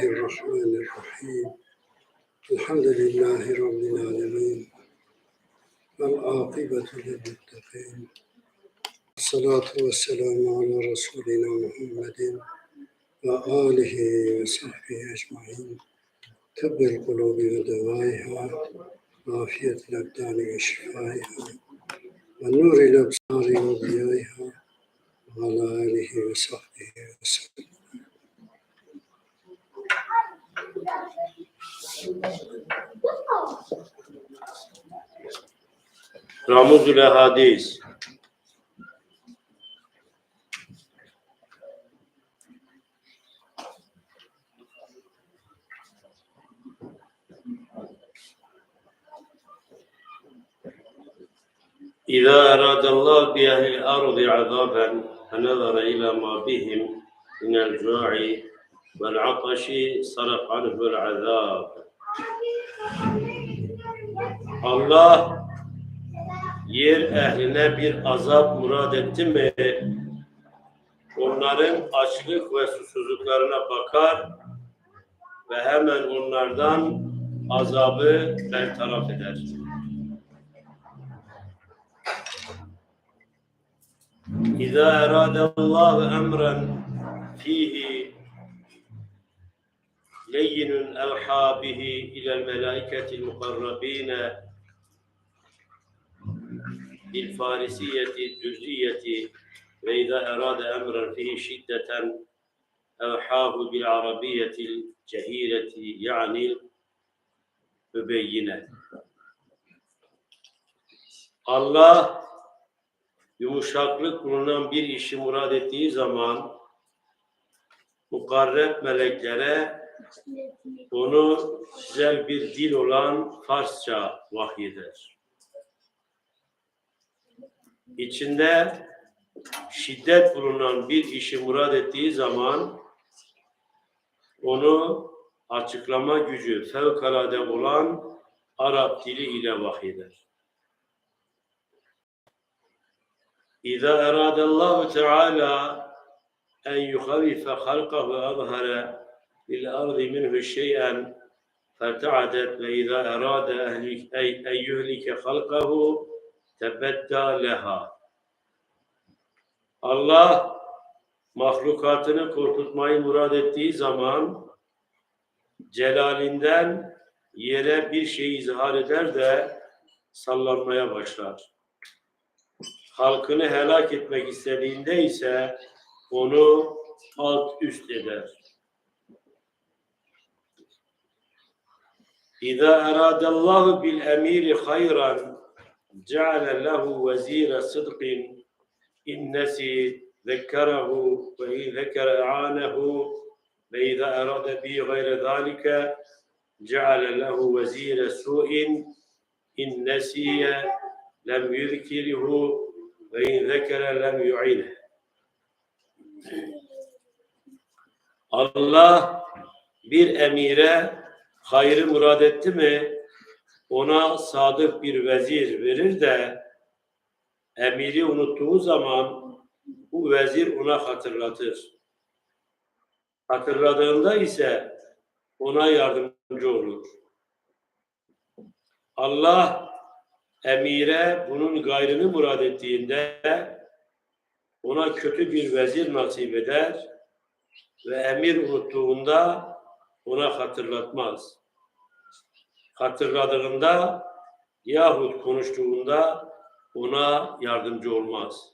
الله الرحمن الرحيم. الحمد لله رب العالمين. والعاقبة للمتقين. الصلاة والسلام على رسولنا محمد وآله وصحبه أجمعين. طب القلوب ودوائها وعافية الأبدان وشفائها ونور الأبصار وضيائها وعلى آله وصحبه وسلم. Ramuzul Hadis. إذا أراد الله بأهل الأرض عذابا فنظر إلى ما بهم من الجوع والعطش صرف عنه العذاب Allah yer ehline bir azap murad etti mi onların açlık ve susuzluklarına bakar ve hemen onlardan azabı bertaraf eder. İza eradallahu emren fihi leyyinun evha bihi ilel melaiketil mukarrabine بالفارسية الجزئية وإذا أراد أمرا فيه شدة أوحاه بالعربية الجهيرة يعني المبينة Allah yumuşaklık bulunan bir işi murad ettiği zaman mukarreb meleklere onu güzel bir dil olan Farsça vahyeder. İçinde şiddet bulunan bir işi murad ettiği zaman onu açıklama gücü fevkalade olan Arap dili ile vahyeder. İza eradallahu teala en yuhavife halkahu azhara bil ardi minhu şey'en feta'adet ve izâ erâde ey yuhlike halkahu tebeddâ leha. Allah mahlukatını korkutmayı murad ettiği zaman celalinden yere bir şey izhar eder de sallanmaya başlar. Halkını helak etmek istediğinde ise onu alt üst eder. İza eradallahu bil emiri hayran جعل له وزير صدق. إن نسي ذكره وإن ذكر أعانه فإذا أراد به غير ذلك جعل له وزير سوء. إن نسي لم يذكره وإن ذكر لم يعينه. Allah bir emire hayrı murad etti mi ona sadık bir vezir verir de emiri unuttuğu zaman bu vezir ona hatırlatır. Hatırladığında ise ona yardımcı olur. Allah emire bunun gayrını murad ettiğinde ona kötü bir vezir nasip eder ve emir unuttuğunda ona hatırlatmaz hatırladığında yahut konuştuğunda ona yardımcı olmaz.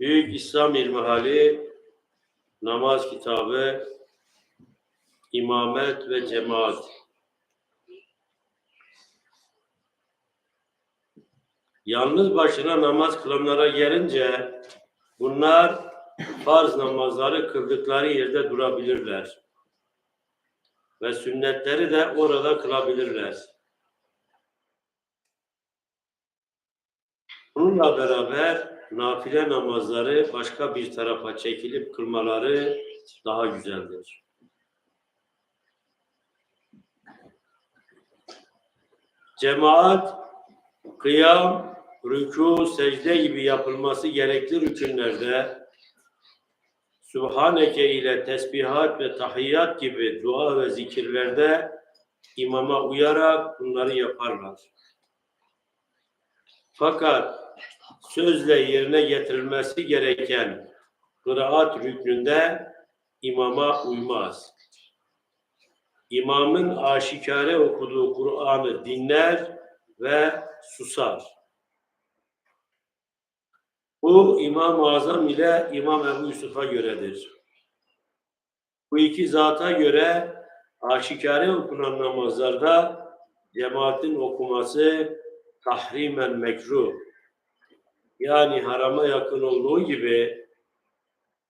Büyük İslam İlmihali namaz kitabı, imamet ve cemaat. Yalnız başına namaz kılanlara gelince bunlar farz namazları kıldıkları yerde durabilirler. Ve sünnetleri de orada kılabilirler. Bununla beraber nafile namazları başka bir tarafa çekilip kılmaları daha güzeldir. Cemaat, kıyam, rükû, secde gibi yapılması gerekli rükünlerde Subhaneke ile tesbihat ve tahiyyat gibi dua ve zikirlerde imama uyarak bunları yaparlar. Fakat sözle yerine getirilmesi gereken kıraat rüknünde imama uymaz. İmamın aşikare okuduğu Kur'an'ı dinler ve susar. Bu İmam-ı Azam ile İmam Ebu Yusuf'a göredir. Bu iki zata göre aşikare okunan namazlarda cemaatin okuması tahrimen mekruh. Yani harama yakın olduğu gibi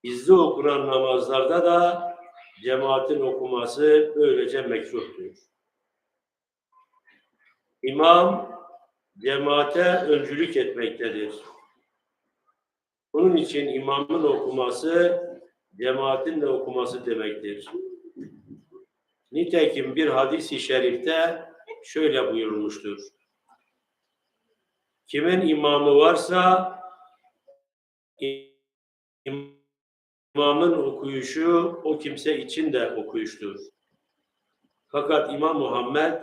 gizli okunan namazlarda da cemaatin okuması böylece mekruhtur. İmam cemaate öncülük etmektedir. Bunun için imamın okuması cemaatin de okuması demektir. Nitekim bir hadis-i şerifte şöyle buyurulmuştur. Kimin imamı varsa imamın okuyuşu o kimse için de okuyuştur. Fakat İmam Muhammed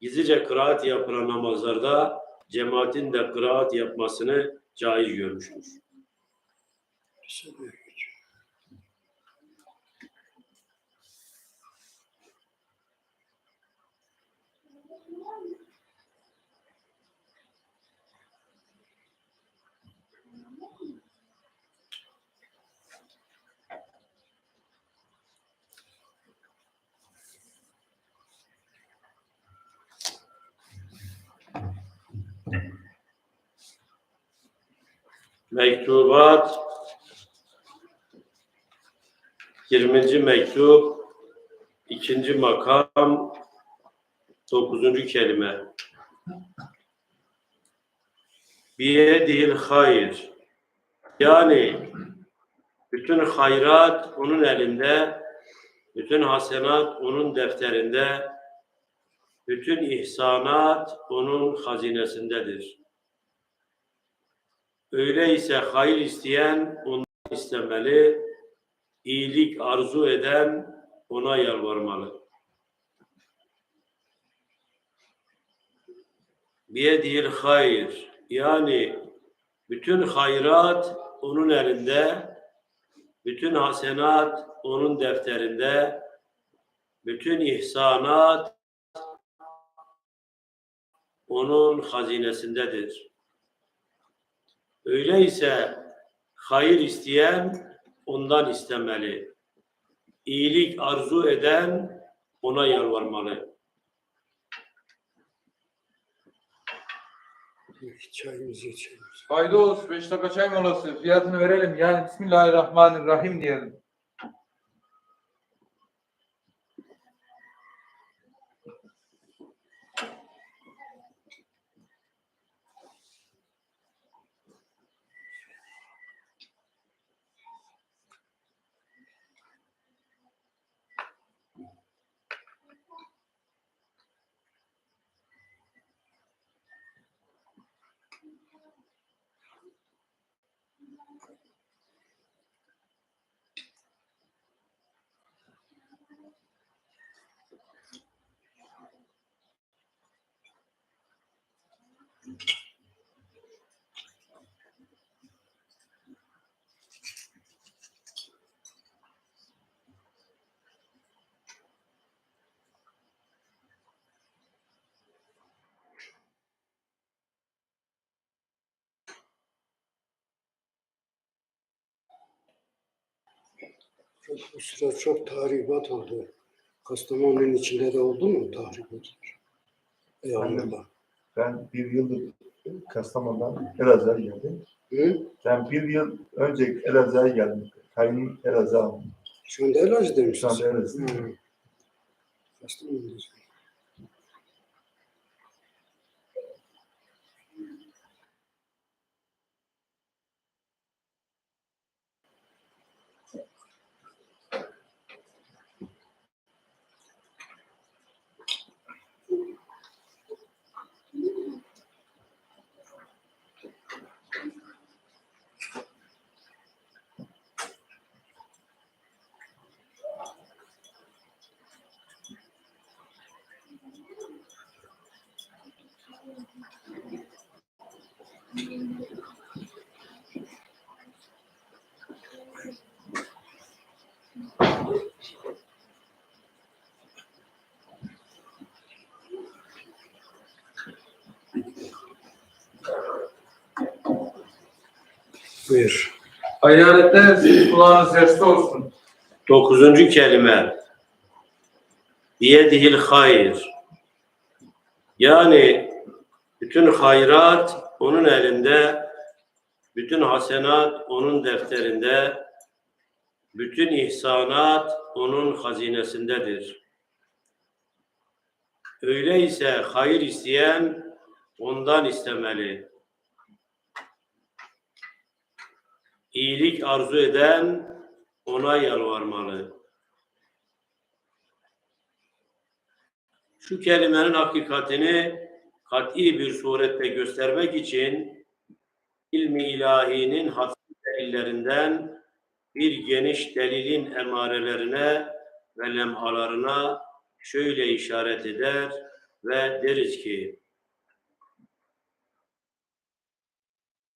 gizlice kıraat yapılan namazlarda cemaatin de kıraat yapmasını caiz görmüştür. Mektubat 20. mektup ikinci makam 9. kelime Biyedil hayır yani bütün hayrat onun elinde bütün hasenat onun defterinde bütün ihsanat onun hazinesindedir. Öyleyse hayır isteyen ondan istemeli, iyilik arzu eden ona yalvarmalı. Biyedil hayır yani bütün hayrat onun elinde, bütün hasenat onun defterinde, bütün ihsanat onun hazinesindedir. Öyleyse hayır isteyen ondan istemeli. İyilik arzu eden ona yalvarmalı. Çayımızı içelim. Faydos 5 dakika çay molası. Fiyatını verelim. Yani Bismillahirrahmanirrahim diyelim. Bu sıra çok tahribat oldu. Kastamonu'nun içinde de oldu mu tahribatlar? Eyvallah. Ben bir yıldır Kastamonu'dan Elazığ'a geldim. Hı? Ben bir yıl önce Elazığ'a geldim. Kayın Elazığ'a aldım. Şu anda Elazığ'da mısın? Şu anda Elazığ'da. Hı. Buyur. Hayalette siz kulağınız sesli olsun. Dokuzuncu kelime. Biyedihil hayır. Yani bütün hayrat onun elinde, bütün hasenat onun defterinde, bütün ihsanat onun hazinesindedir. Öyleyse hayır isteyen ondan istemeli. İyilik arzu eden ona yalvarmalı. Şu kelimenin hakikatini kat'i bir surette göstermek için ilmi ilahinin hatsi delillerinden bir geniş delilin emarelerine ve lemhalarına şöyle işaret eder ve deriz ki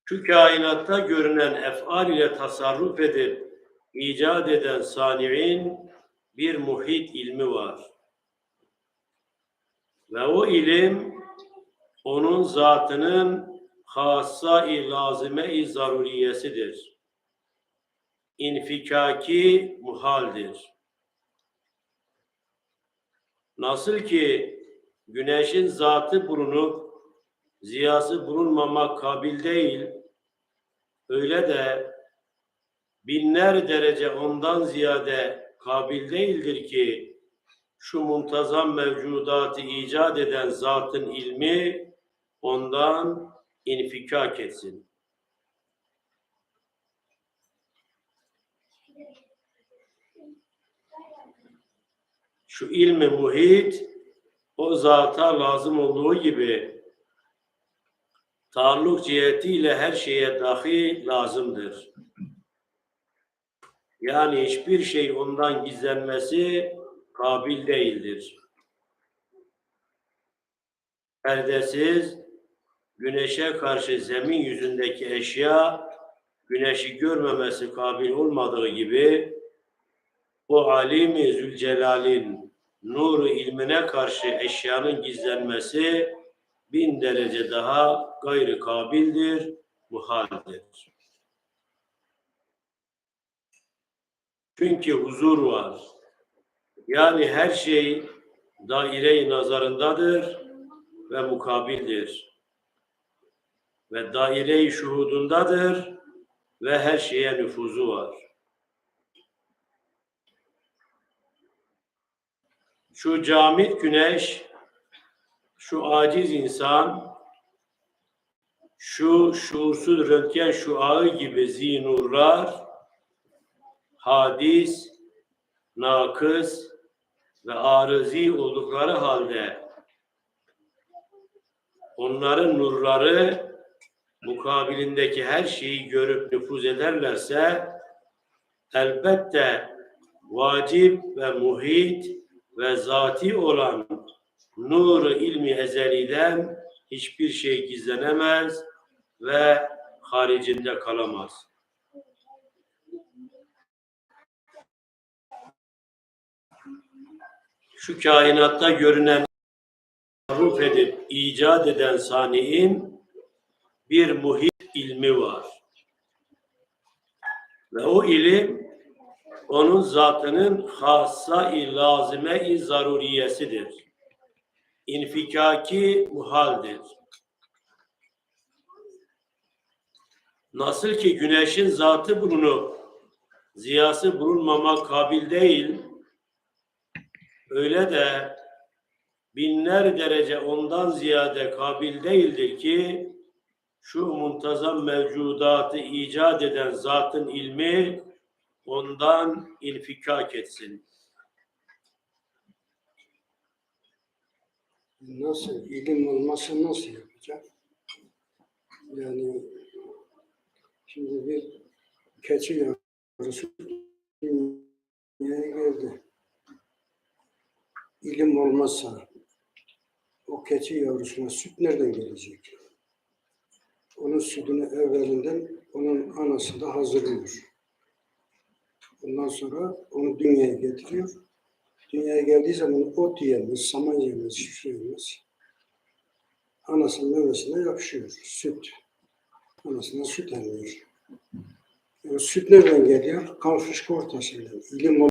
şu kainatta görünen efal ile tasarruf edip icat eden sani'in bir muhit ilmi var. Ve o ilim onun zatının hassa-i lazime-i zaruriyesidir. İnfikaki muhaldir. Nasıl ki güneşin zatı bulunup ziyası bulunmamak kabil değil, öyle de binler derece ondan ziyade kabil değildir ki şu muntazam mevcudatı icat eden zatın ilmi ondan infikak etsin. Şu ilmi muhit o zata lazım olduğu gibi taalluk cihetiyle her şeye dahi lazımdır. Yani hiçbir şey ondan gizlenmesi kabil değildir. Perdesiz, güneşe karşı zemin yüzündeki eşya, güneşi görmemesi kabil olmadığı gibi, o alimi Zülcelal'in nuru ilmine karşı eşyanın gizlenmesi bin derece daha gayrı kabildir, muhaldir. Çünkü huzur var. Yani her şey daire-i nazarındadır ve mukabildir. Ve daire-i şuhudundadır ve her şeye nüfuzu var. Şu camit güneş, şu aciz insan, şu şuursuz röntgen şuağı gibi zinurlar, hadis, nakıs ve arızi oldukları halde onların nurları mukabilindeki her şeyi görüp nüfuz ederlerse elbette vacip ve muhit ve zati olan nur ilmi ezeliden hiçbir şey gizlenemez ve haricinde kalamaz. Şu kainatta görünen tasarruf edip icat eden sani'in bir muhit ilmi var. Ve o ilim onun zatının hassa-i lazime-i zaruriyesidir. İnfikaki muhaldir. Nasıl ki güneşin zatı bulunup ziyası bulunmama kabil değil, öyle de binler derece ondan ziyade kabil değildir ki şu muntazam mevcudatı icat eden zatın ilmi ondan infikak etsin. Nasıl? ilim olmasa nasıl yapacak? Yani şimdi bir keçi yavrusu dünyaya geldi. İlim olmazsa o keçi yavrusuna süt nereden gelecek? Onun sütünü evvelinden onun anası da hazırlıyor. Ondan sonra onu dünyaya getiriyor. Dünyaya geldiği zaman ot yiyemez, saman yiyemez, hiçbir şey yemez. Anasının memesine yapışıyor, süt. Anasına süt emiyor. Yani süt nereden geliyor? Kan fışkı ortasından. İlim